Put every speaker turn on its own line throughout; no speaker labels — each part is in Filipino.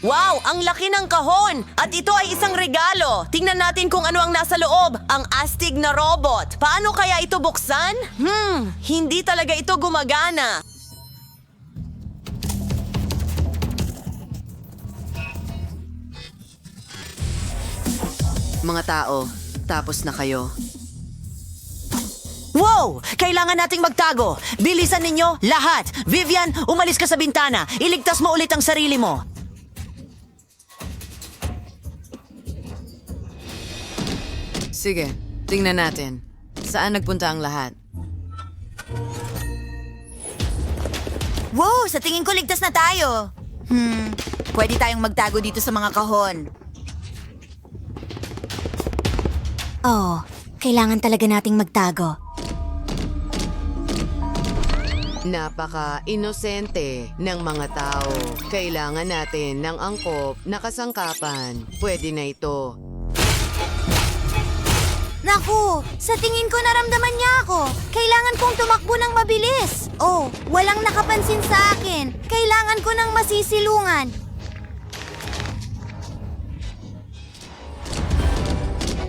Wow, ang laki ng kahon! At ito ay isang regalo. Tingnan natin kung ano ang nasa loob. Ang astig na robot. Paano kaya ito buksan? Hmm, hindi talaga ito gumagana.
Mga tao, tapos na kayo.
Wow! Kailangan nating magtago. Bilisan ninyo, lahat. Vivian, umalis ka sa bintana. Iligtas mo ulit ang sarili mo.
Sige, tingnan natin. Saan nagpunta ang lahat?
Wow, sa tingin ko ligtas na tayo. Hmm, pwede tayong magtago dito sa mga kahon.
Oh, kailangan talaga nating magtago.
Napaka-inosente ng mga tao. Kailangan natin ng angkop na kasangkapan. Pwede na ito.
Naku, sa tingin ko naramdaman niya ako. Kailangan kong tumakbo ng mabilis. Oh, walang nakapansin sa akin. Kailangan ko ng masisilungan.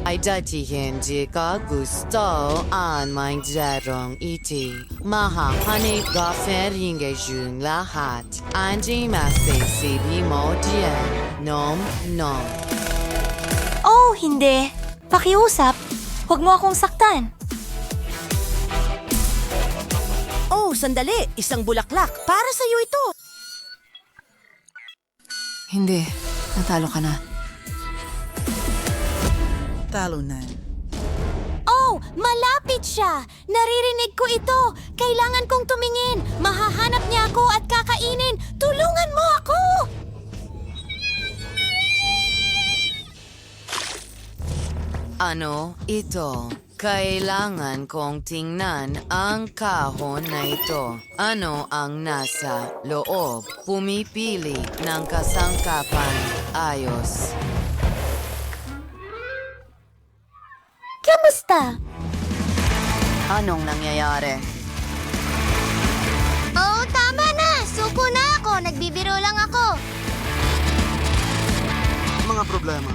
Ay datihin ka gusto ang mangyarong iti. Mahahanip ka feringe yung lahat. Anji masisibi mo diyan. Nom, nom.
Oh, hindi. Pakiusap. Huwag mo akong saktan.
Oh, sandali. Isang bulaklak. Para sa'yo ito.
Hindi. Natalo ka na.
Talunan.
Oh, malapit siya. Naririnig ko ito. Kailangan kong tumingin. Mahahanap niya ako at
Ano ito? Kailangan kong tingnan ang kahon na ito. Ano ang nasa loob? Pumipili ng kasangkapan. Ayos.
Kamusta?
Anong nangyayari?
Oh, tama na. Suko na ako. Nagbibiro lang ako.
Mga problema.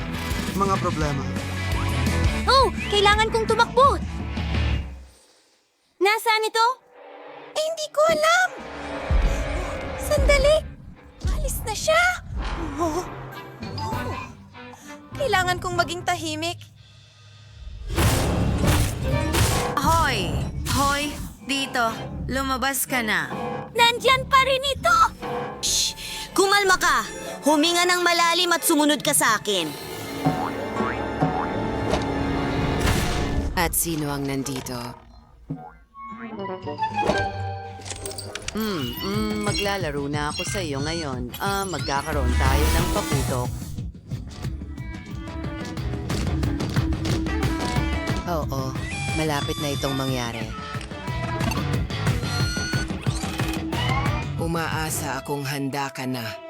Mga problema.
Kailangan kong tumakbo. Nasaan ito? Eh, hindi ko alam. Sandali. Alis na siya. Oh. Oh. Kailangan kong maging tahimik.
Hoy! Hoy! Dito! Lumabas ka na.
Nandyan pa rin ito.
Shh! Kumalma ka! Huminga ng malalim at sumunod ka sa akin.
At sino ang nandito? Hmm, mm, maglalaro na ako sa iyo ngayon. Ah, magkakaroon tayo ng paputok. Oo, malapit na itong mangyari. Umaasa akong handa ka na.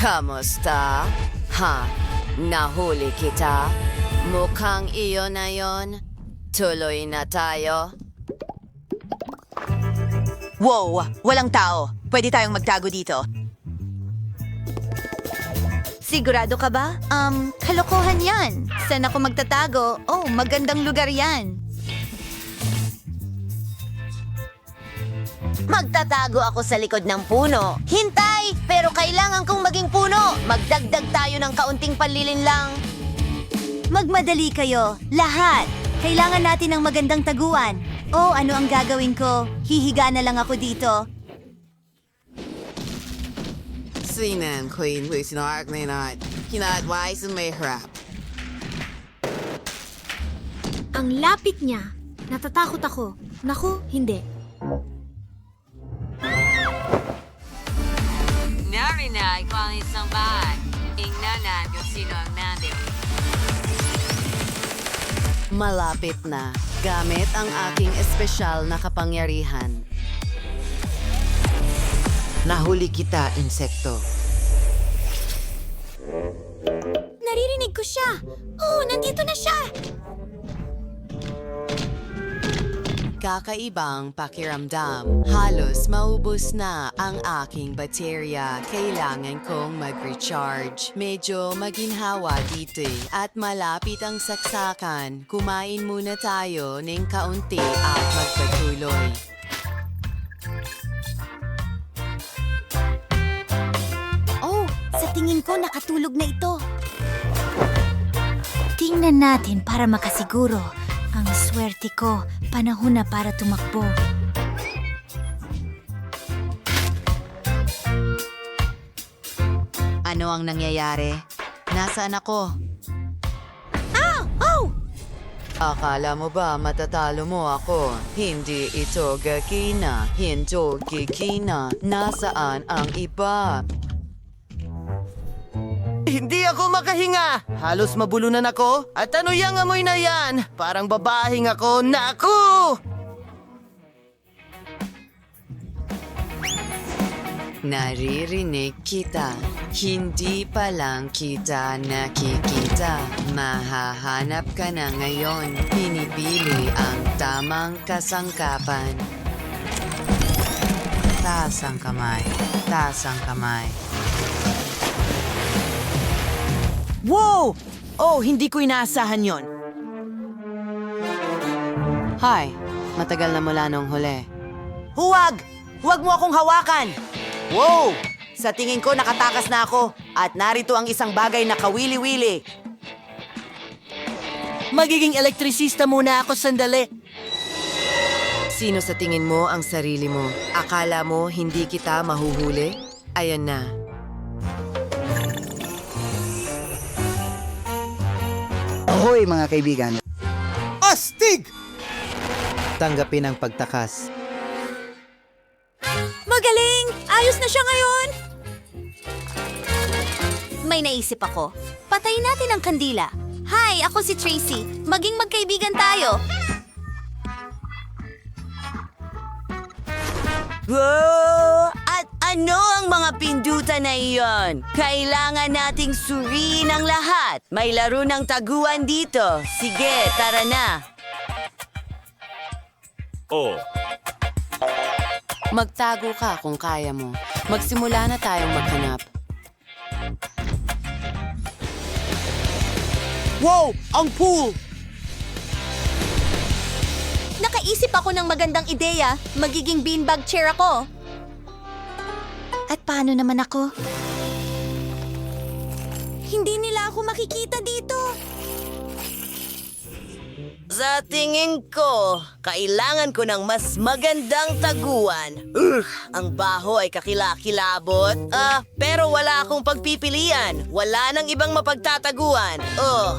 Kamusta? Ha? Nahuli kita? Mukhang iyo na yon. Tuloy na tayo.
Wow, walang tao. Pwede tayong magtago dito.
Sigurado ka ba? Um, kalokohan yan. Saan ako magtatago? Oh, magandang lugar yan. Magtatago ako sa likod ng puno. Hintay! Pero kailangan kong maging puno. Magdagdag tayo ng kaunting panlilin lang.
Magmadali kayo. Lahat. Kailangan natin ng magandang taguan. Oh, ano ang gagawin ko? Hihiga na lang ako dito.
Sinan, Queen, Lucy, no, Ark, na not. Kinadwise and may harap.
Ang lapit niya. Natatakot ako. Naku, hindi.
Malapit na. Gamit ang aking espesyal na kapangyarihan. Nahuli kita, insekto.
Naririnig ko siya. Oh, nandito na siya.
Kakaibang pakiramdam. Halos maubos na ang aking baterya. Kailangan kong mag-recharge. Medyo maginhawa dito eh. at malapit ang saksakan. Kumain muna tayo ng kaunti at magpatuloy.
Oh, tingin ko nakatulog na ito. Tingnan natin para makasiguro. Ang swerte ko, panahon na para tumakbo.
Ano ang nangyayari? Nasaan ako?
Oh!
Akala mo ba matatalo mo ako? Hindi ito gagina. Hindi gigina. Nasaan ang iba?
Hindi ako makahinga. Halos mabulunan ako. At ano yung amoy na yan? Parang babahing ako. Naku!
Naririnig kita. Hindi pa lang kita nakikita. Mahahanap ka na ngayon. Pinipili ang tamang kasangkapan. Taas ang kamay. Taas ang kamay.
Wow! Oh, hindi ko inaasahan yon.
Hi, matagal na mula nung huli.
Huwag! Huwag mo akong hawakan! Wow! Sa tingin ko nakatakas na ako at narito ang isang bagay na kawili-wili. Magiging elektrisista muna ako sandali.
Sino sa tingin mo ang sarili mo? Akala mo hindi kita mahuhuli? Ayan na.
Ahoy mga kaibigan!
Astig!
Tanggapin ang pagtakas.
Magaling! Ayos na siya ngayon! May naisip ako. Patayin natin ang kandila. Hi, ako si Tracy. Maging magkaibigan tayo.
Wow! Ano ang mga pindutan na iyon? Kailangan nating suriin ang lahat. May laro ng taguan dito. Sige, tara na.
Magtago ka kung kaya mo. Magsimula na tayong maghanap.
Wow! Ang pool!
Nakaisip ako ng magandang ideya. Magiging beanbag chair ako. At paano naman ako? Hindi nila ako makikita dito.
Sa tingin ko, kailangan ko ng mas magandang taguan. Ugh, ang baho ay kakilakilabot. Ah, pero wala akong pagpipilian. Wala nang ibang mapagtataguan. Oh,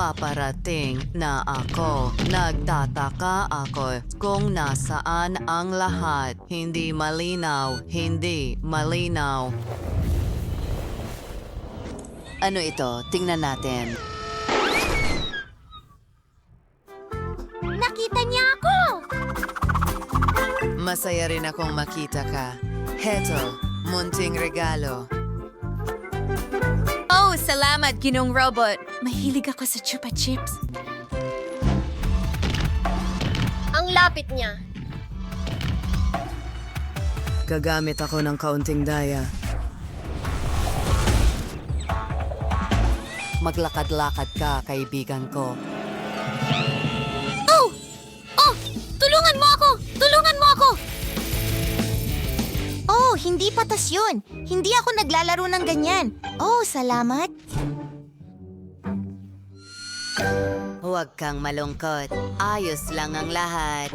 Paparating na ako. Nagtataka ako kung nasaan ang lahat. Hindi malinaw. Hindi malinaw. Ano ito? Tingnan natin.
Nakita niya ako!
Masaya rin akong makita ka. Heto, munting regalo.
Salamat, Ginong Robot. Mahilig ako sa chupa chips. Ang lapit niya.
Gagamit ako ng kaunting daya. Maglakad-lakad ka, kaibigan ko.
Oh! Oh! Tulungan mo ako! Tulungan mo ako! Oh, hindi patas yun. Hindi ako naglalaro ng ganyan. Oh, salamat.
Huwag kang malungkot. Ayos lang ang lahat.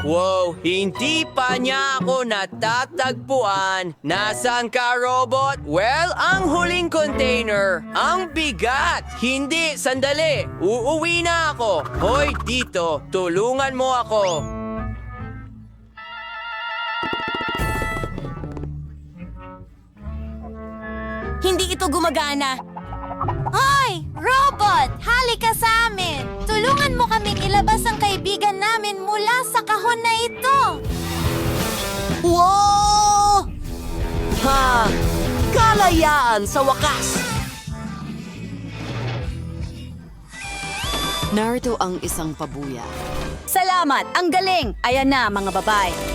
Wow! Hindi pa niya ako natatagpuan. Nasaan ka, robot? Well, ang huling container. Ang bigat! Hindi, sandali. Uuwi na ako. Hoy, dito. Tulungan mo ako.
hindi ito gumagana.
Hoy! Robot! Halika sa amin! Tulungan mo kaming ilabas ang kaibigan namin mula sa kahon na ito!
Wow! Ha! Kalayaan sa wakas!
Narito ang isang pabuya.
Salamat! Ang galing! Ayan na, mga babae.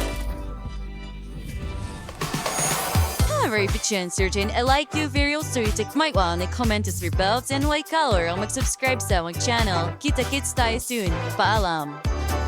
very summary between uncertain, I like you video so you take my one, I comment as is rebuilt and white color, I'm subscribe to so channel. Kita kits tayo soon. Paalam!